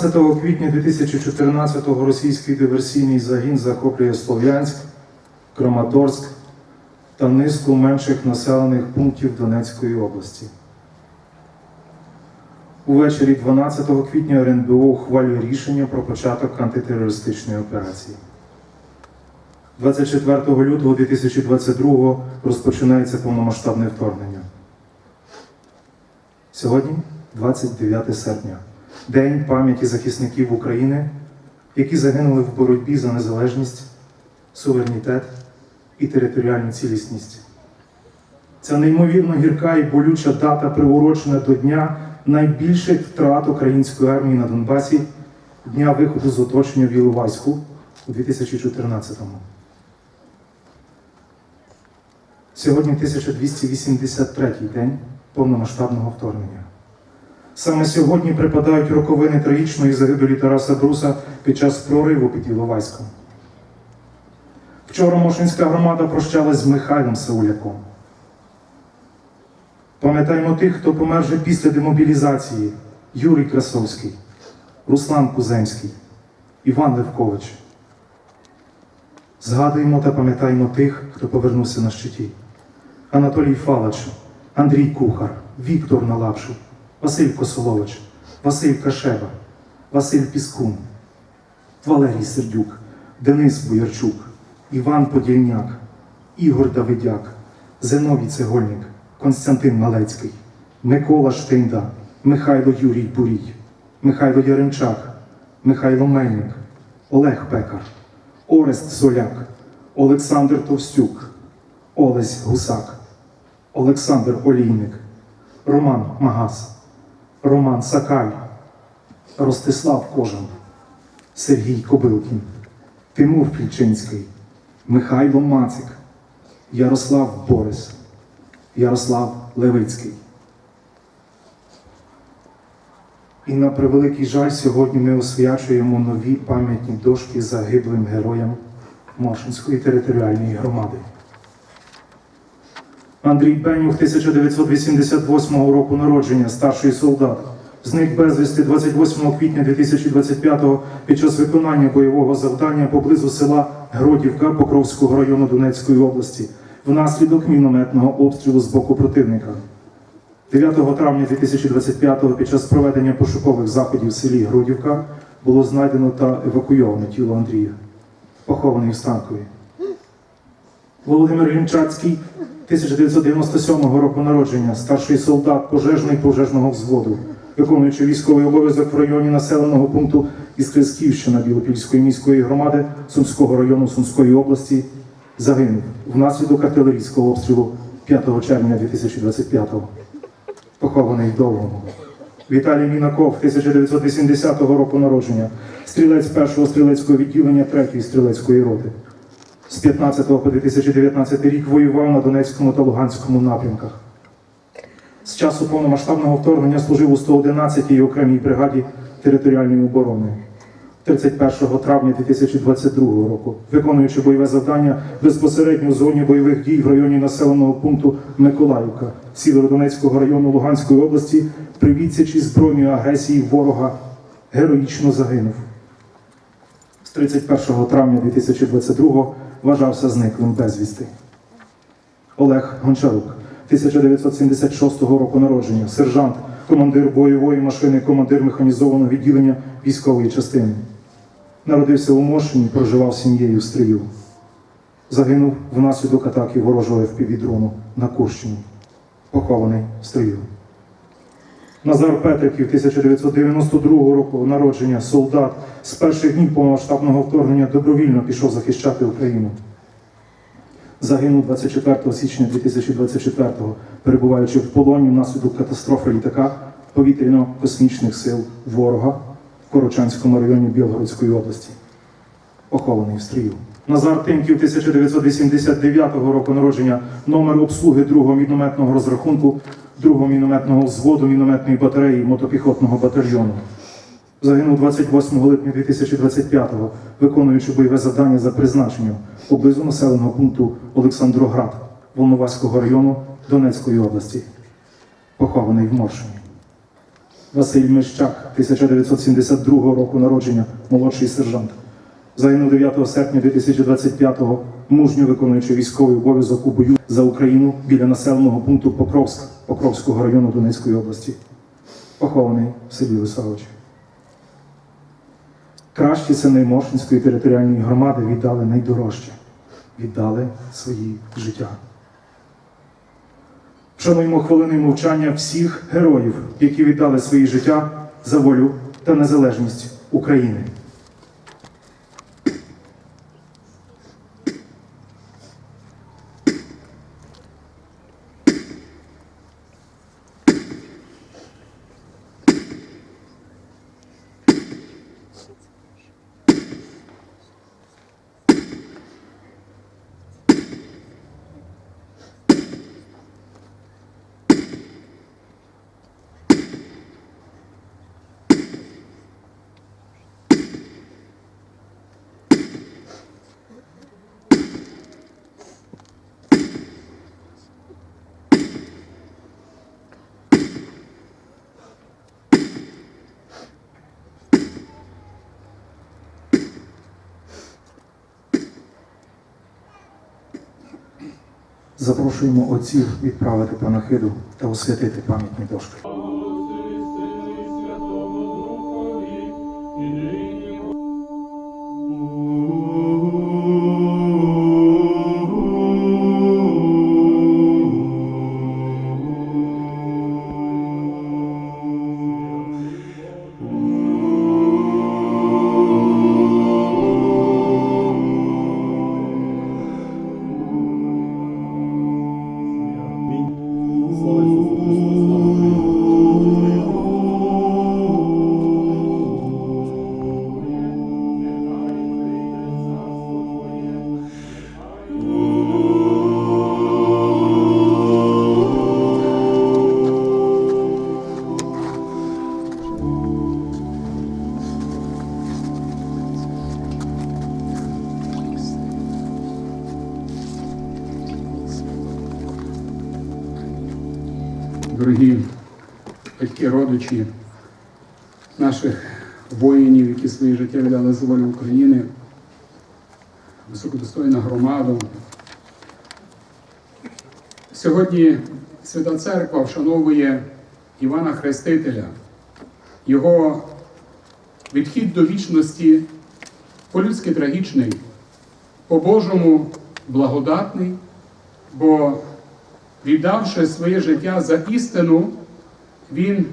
12 квітня 2014-го російський диверсійний загін захоплює Слов'янськ, Краматорськ та низку менших населених пунктів Донецької області. Увечері 12 квітня РНБО ухвалює рішення про початок антитерористичної операції. 24 лютого 2022 розпочинається повномасштабне вторгнення. Сьогодні 29 серпня, День пам'яті захисників України, які загинули в боротьбі за незалежність, суверенітет і територіальну цілісність. Ця неймовірно гірка і болюча дата приурочена до дня найбільших втрат української армії на Донбасі, дня виходу з оточення в Іловайську у 2014-му. Сьогодні 1283-й день повномасштабного вторгнення. Саме сьогодні припадають роковини трагічної загибелі Тараса Бруса під час прориву під Іловайськом. Вчора Мошинська громада прощалась з Михайлом Сауляком. Пам'ятаємо тих, хто помер вже після демобілізації: Юрій Красовський, Руслан Куземський, Іван Левкович. Згадуємо та пам'ятаємо тих, хто повернувся на щиті. Анатолій Фалач, Андрій Кухар, Віктор Налапшин, Василь Косолович, Василь Кашева, Василь Піскун, Валерій Сердюк, Денис Боярчук, Іван Подільняк, Ігор Давидяк, Зиновій Цегольник, Константин Малецький, Микола Штинда, Михайло Юрій Бурій, Михайло Яремчак, Михайло Мельник, Олег Пекар, Орест Золяк, Олександр Товстюк, Олесь Гусак, Олександр Олійник, Роман Магас, Роман Сакаль, Ростислав Кожан, Сергій Кобилкін, Тимур Плічинський, Михайло Мацик, Ярослав Борис, Ярослав Левицький. І на превеликий жаль, сьогодні ми освячуємо нові пам'ятні дошки загиблим героям Моршинської територіальної громади. Андрій Бенюх 1988 року народження, старший солдат. Зник безвісти 28 квітня 2025-го під час виконання бойового завдання поблизу села Гродівка Покровського району Донецької області внаслідок мінометного обстрілу з боку противника. 9 травня 2025-го під час проведення пошукових заходів в селі Грудівка було знайдено та евакуйовано тіло Андрія, похований в Станкові. Володимир Лінчацький 1997 року народження, старший солдат пожежний пожежного взводу, виконуючи військовий обов'язок в районі населеного пункту Іскрисківщина Білопільської міської громади Сумського району Сумської області, загинув внаслідок артилерійського обстрілу 5 червня 2025-го похований Довгому. Віталій Мінаков, 1980 року народження, стрілець першого стрілецького відділення 3-ї стрілецької роти. З 15 по 2019 рік воював на Донецькому та Луганському напрямках. З часу повномасштабного вторгнення служив у 111-й окремій бригаді територіальної оборони. 31 травня 2022 року, виконуючи бойове завдання безпосередньо в зоні бойових дій в районі населеного пункту Миколаївка Сєвєродонецького району Луганської області, при відсічі збройної агресії ворога героїчно загинув. З 31 травня 2022 вважався зниклим безвісти. Олег Гончарук, 1976 року народження, сержант, командир бойової машини, командир механізованого відділення військової частини. Народився у Мошині, проживав сім'єю в Стрию. Загинув внаслідок атаки ворожого FPV-дрону на Курщині. Похований в Стрию. Назар Петриків, 1992 року народження, солдат, з перших днів повномасштабного вторгнення добровільно пішов захищати Україну. Загинув 24 січня 2024-го, перебуваючи в полоні внаслідок катастрофи літака повітряно-космічних сил ворога в Корочанському районі Білгородської області. Похований в стрію. Назар Тимків 1989 року народження, номер обслуги другого мінометного розрахунку, другого мінометного взводу мінометної батареї мотопіхотного батальйону. Загинув 28 липня 2025-го, виконуючи бойове завдання за призначенням поблизу населеного пункту Олександроград Волноваського району Донецької області, похований в Моршині. Василь Мещак, 1972 року народження, молодший сержант. Загинув 9 серпня 2025-го, мужньо виконуючи військовий обов'язок у бою за Україну біля населеного пункту Покровськ Покровського району Донецької області. Похований в селі Лисавичі. Кращі сини Мошинської територіальної громади віддали найдорожче, віддали свої життя. Вшануємо хвилиною мовчання всіх героїв, які віддали свої життя за волю та незалежність України. Запрошуємо отців відправити панахиду та освятити пам'ятні дошки. Батьки, наших воїнів, які своє життя віддали за волю України, високодостойна громада. Сьогодні Свята Церква вшановує Івана Хрестителя, його відхід до вічності по-людськи трагічний, по-божому благодатний, бо віддавши своє життя за істину, він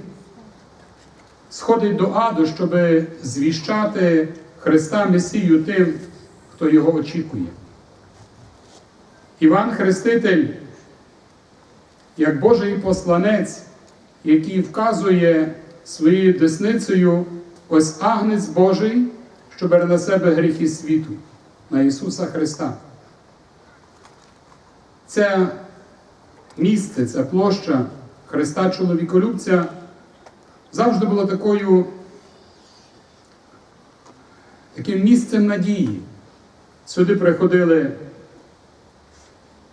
сходить до аду, щоб звіщати Христа Месію тим, хто його очікує. Іван Хреститель, як Божий посланець, який вказує своєю десницею ось агнець Божий, що бере на себе гріхи світу, на Ісуса Христа. Це місце, ця площа Христа Чоловіколюбця завжди була такою, таким місцем надії. Сюди приходили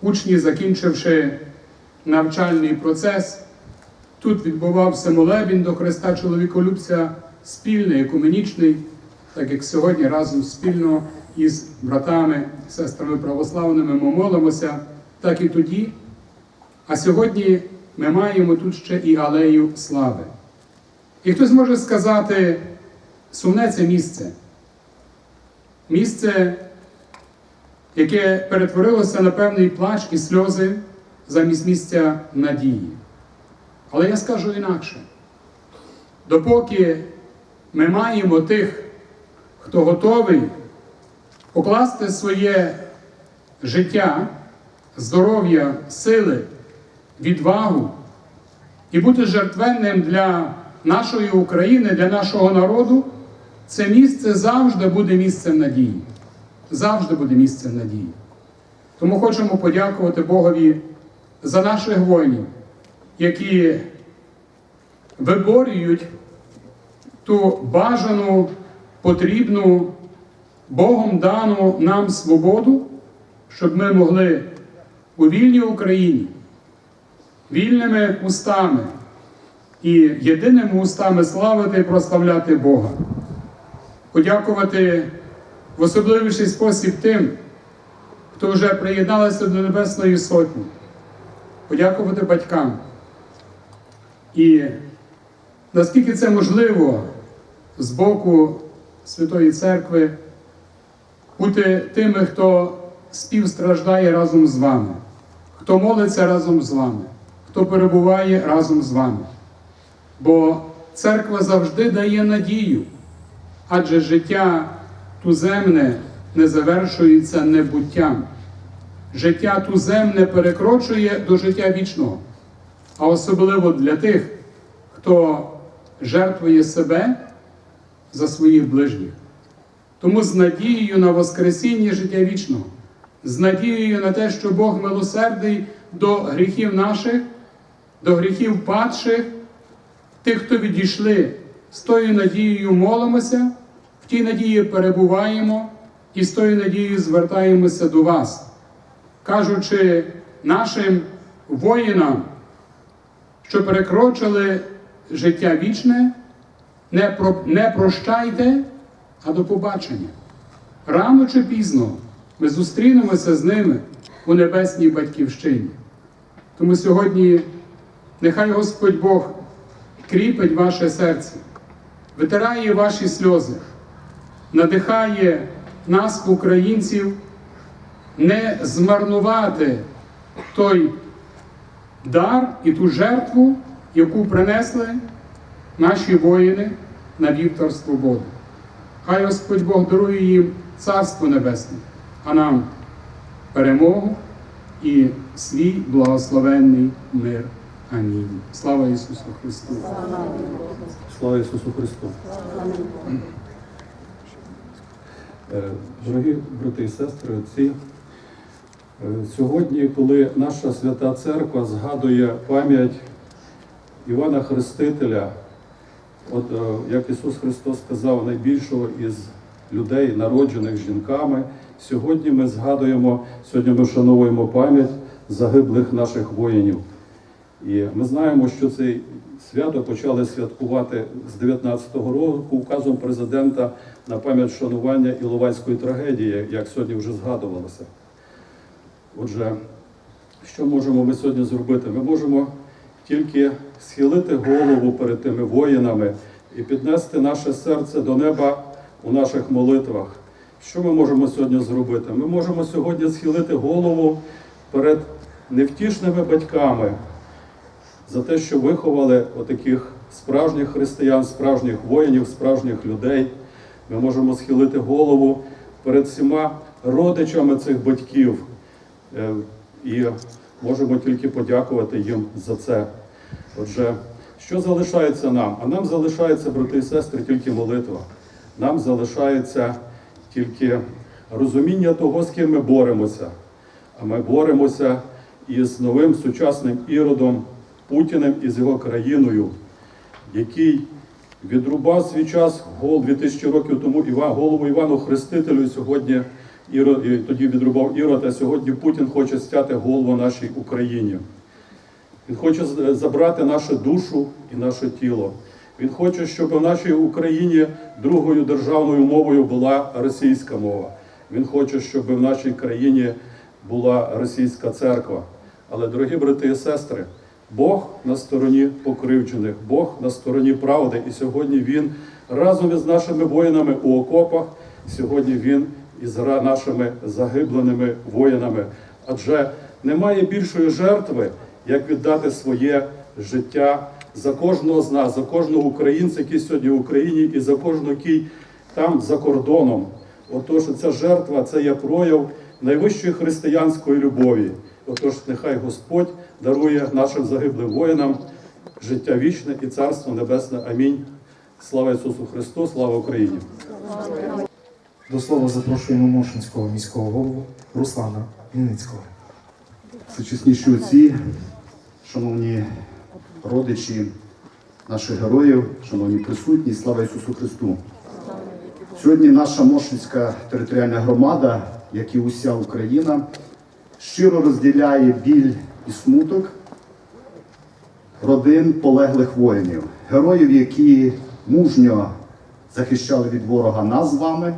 учні, закінчивши навчальний процес. Тут відбувався молебін до Христа Чоловіколюбця спільний, екуменічний, так як сьогодні разом спільно із братами, сестрами православними ми молимося, так і тоді. А сьогодні ми маємо тут ще і алею слави. І хтось може сказати, сумне це місце. Місце, яке перетворилося на певний плач і сльози замість місця надії. Але я скажу інакше: допоки ми маємо тих, хто готовий покласти своє життя, здоров'я, сили, відвагу і бути жертвенним для нашої України, для нашого народу, це місце завжди буде місцем надії. Завжди буде місцем надії. Тому хочемо подякувати Богові за наших воїнів, які виборюють ту бажану, потрібну, Богом дану нам свободу, щоб ми могли у вільній Україні вільними устами і єдиними устами славити і прославляти Бога. Подякувати в особливіший спосіб тим, хто вже приєдналися до Небесної Сотні. Подякувати батькам. І наскільки це можливо з боку Святої Церкви, бути тими, хто співстраждає разом з вами, хто молиться разом з вами, хто перебуває разом з вами. Бо церква завжди дає надію, адже життя туземне не завершується небуттям. Життя туземне перекрочує до життя вічного, а особливо для тих, хто жертвує себе за своїх ближніх. Тому з надією на Воскресіння життя вічного, з надією на те, що Бог милосердий до гріхів наших, до гріхів падших, тих, хто відійшли, з тою надією молимося, в тій надії перебуваємо і з тою надією звертаємося до вас, кажучи нашим воїнам, що перекрочили життя вічне, не, про, не прощайте, а до побачення. Рано чи пізно ми зустрінемося з ними у небесній батьківщині. Тому сьогодні нехай Господь Бог кріпить ваше серце, витирає ваші сльози, надихає нас, українців, не змарнувати той дар і ту жертву, яку принесли наші воїни на вівтар свободи. Хай Господь Бог дарує їм Царство Небесне, а нам перемогу і свій благословенний мир. Амінь. Слава Ісусу Христу! Слава Ісусу Христу! Е, Дорогі брати і сестри, отці, е, сьогодні, коли наша свята церква згадує пам'ять Івана Хрестителя, от е, як Ісус Христос сказав, найбільшого із людей, народжених жінками, сьогодні ми згадуємо, сьогодні ми вшановуємо пам'ять загиблих наших воїнів. І ми знаємо, що це свято почали святкувати з 19-го року указом президента на пам'ять шанування Іловайської трагедії, як сьогодні вже згадувалося. Отже, що можемо ми сьогодні зробити? Ми можемо тільки схилити голову перед тими воїнами і піднести наше серце до неба у наших молитвах. Що ми можемо сьогодні зробити? Ми можемо сьогодні схилити голову перед невтішними батьками за те, що виховали отаких справжніх християн, справжніх воїнів, справжніх людей. Ми можемо схилити голову перед всіма родичами цих батьків е, і можемо тільки подякувати їм за це. Отже, що залишається нам? А нам залишається, брати і сестри, тільки молитва. Нам залишається тільки розуміння того, з ким ми боремося. А ми боремося із новим сучасним іродом Путіним і з його країною, який відрубав свій час гол 2000 років тому Іва- голову Івану Хрестителю. Сьогодні Ірод, і тоді відрубав Ірод, а сьогодні Путін хоче стяти голову нашій Україні. Він хоче забрати нашу душу і наше тіло. Він хоче, щоб в нашій Україні другою державною мовою була російська мова. Він хоче, щоб в нашій країні була російська церква. Але, дорогі брати і сестри, Бог на стороні покривджених, Бог на стороні правди. І сьогодні Він разом із нашими воїнами у окопах, сьогодні Він із нашими загибленими воїнами. Адже немає більшої жертви, як віддати своє життя за кожного з нас, за кожного українця, який сьогодні в Україні, і за кожного, який там за кордоном. Отож, ця жертва це є прояв найвищої християнської любові. Отож, нехай Господь дарує нашим загиблим воїнам життя вічне і царство небесне. Амінь. Слава Ісусу Христу, слава Україні! До слова запрошуємо Мошинського міського голову Руслана Вінницького. Всечесніші отці, шановні родичі наших героїв, шановні присутні, слава Ісусу Христу. Сьогодні наша Мошинська територіальна громада, як і уся Україна, щиро розділяє біль і смуток родин полеглих воїнів, героїв, які мужньо захищали від ворога нас з вами,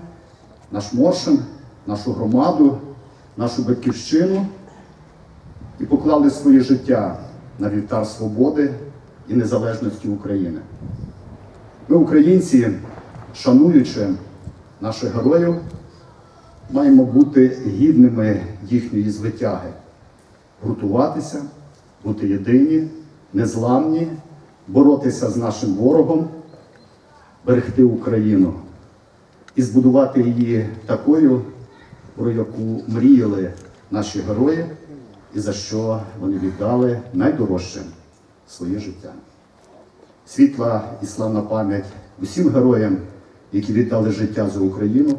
наш Моршин, нашу громаду, нашу батьківщину і поклали своє життя на вівтар свободи і незалежності України. Ми, українці, шануючи наших героїв, маємо бути гідними їхньої звитяги, гуртуватися, бути єдині, незламні, боротися з нашим ворогом, берегти Україну і збудувати її такою, про яку мріяли наші герої, і за що вони віддали найдорожче своє життя. Світла і славна пам'ять усім героям, які віддали життя за Україну.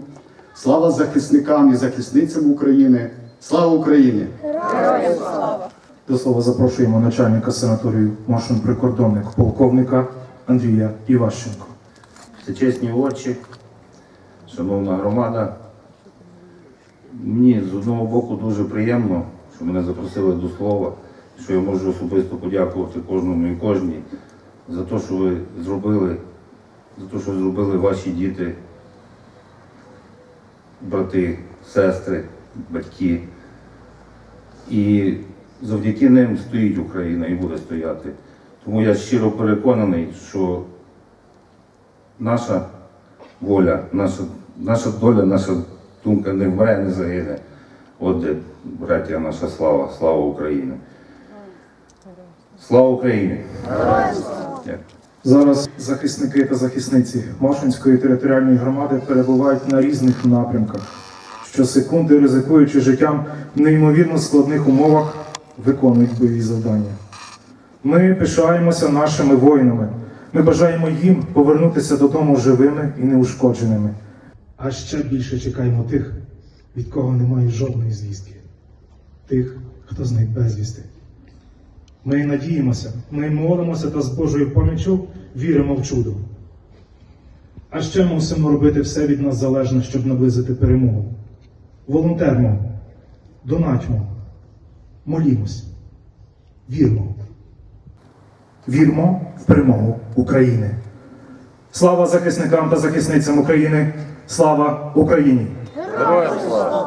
Слава захисникам і захисницям України! Слава Україні! До слова запрошуємо начальника санаторію Машин прикордонник полковника Андрія Іващенко. Всечесні очі, шановна громада. Мені з одного боку дуже приємно, що мене запросили до слова, що я можу особисто подякувати кожному і кожній за те, що ви зробили, за те, що зробили ваші діти, брати, сестри, батьки. І завдяки ним стоїть Україна і буде стояти. Тому я щиро переконаний, що наша воля, наша, наша доля, наша думка не вмре, не загине. От де, браття, наша слава, слава Україні. Слава Україні! Дякую. Зараз захисники та захисниці Машинської територіальної громади перебувають на різних напрямках, щосекунди ризикуючи життям в неймовірно складних умовах, виконують бойові завдання. Ми пишаємося нашими воїнами. Ми бажаємо їм повернутися додому живими і неушкодженими. А ще більше чекаємо тих, від кого немає жодної звістки, тих, хто зник безвісти. Ми надіємося, ми молимося та з Божою поміччю віримо в чудо. А ще мусимо робити все від нас залежне, щоб наблизити перемогу. Волонтермо, донатьмо, молімось, вірмо. Вірмо в перемогу України. Слава захисникам та захисницям України! Слава Україні! Героям слава!